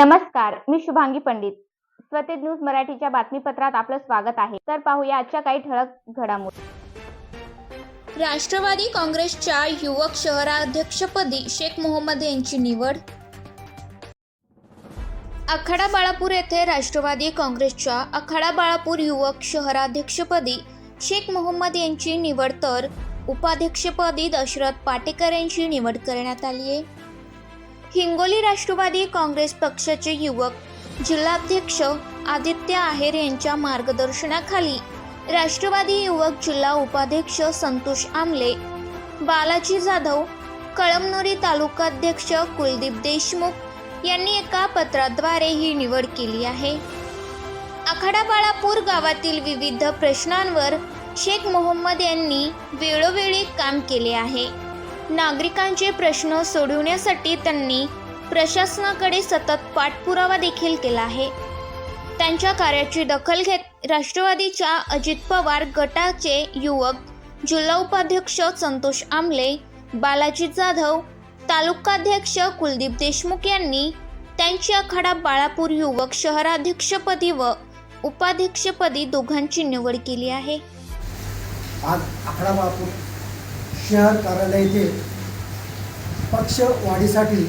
नमस्कार मी शुभांगी पंडित. स्वतेज न्यूज मराठीच्या बातमीपत्रात आपलं स्वागत आहे. तर पाहूया आजच्या काही ठळक घडामोडी. राष्ट्रवादी काँग्रेसच्या युवक शहराध्यक्षपदी शेख मोहम्मद यांची निवड. आखाडा बाळापूर येथे राष्ट्रवादी काँग्रेसच्या आखाडा बाळापूर युवक शहराध्यक्षपदी शेख मोहम्मद यांची निवड तर उपाध्यक्षपदी दशरथ पाटेकर यांची निवड करण्यात आली आहे. हिंगोली राष्ट्रवादी काँग्रेस पक्षाचे युवक जिल्हाध्यक्ष आदित्य आहेर यांच्या मार्गदर्शनाखाली राष्ट्रवादी युवक जिल्हा उपाध्यक्ष संतोष आमले बालाजी जाधव कळमनुरी तालुकाध्यक्ष कुलदीप देशमुख यांनी एका पत्राद्वारे ही निवड केली आहे. आखाडा बाळापूर गावातील विविध प्रश्नांवर शेख मोहम्मद यांनी वेळोवेळी काम केले आहे. नागरिकांचे प्रश्न सोडवण्यासाठी त्यांनी प्रशासनाकडे सतत पाठपुरावा देखील केला आहे. त्यांच्या कार्याची दखल घेत राष्ट्रवादीच्या अजित पवार गटाचे युवक जिल्हा उपाध्यक्ष संतोष आमले बालाजी जाधव तालुकाध्यक्ष कुलदीप देशमुख यांनी त्यांची आखाडा बाळापूर युवक शहराध्यक्षपदी व उपाध्यक्षपदी दोघांची निवड केली आहे. आज आखाडा बाळापूर शहर कार्यालय येथे पक्ष वाढीसाठी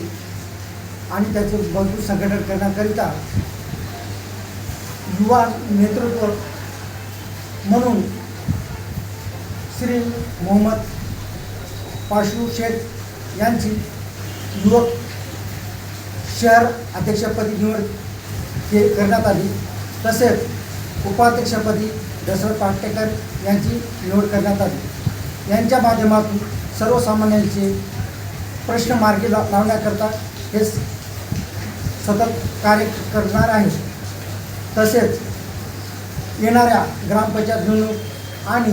आणि त्याचे मजबूत संघटन करण्याकरिता युवा नेतृत्व म्हणून श्री मोहम्मद पाशू शेख यांची युवक शहर अध्यक्षपदी निवड के करण्यात आली. तसेच उपाध्यक्षपदी दशरथ पाटेकर यांची निवड करण्यात आली. यांच्या माध्यमातून सर्वसामान्यांचे प्रश्न मार्गी ला लावण्याकरता हे सतत कार्य करणार आहे. तसेच येणाऱ्या ग्रामपंचायत निवडणूक आणि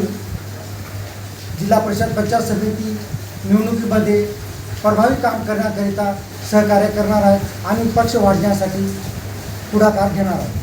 जिल्हा परिषद पंचायत समिती निवडणुकीमध्ये प्रभावी काम करण्याकरिता सहकार्य करणार आहे आणि पक्ष वाढण्यासाठी पुढाकार घेणार आहे.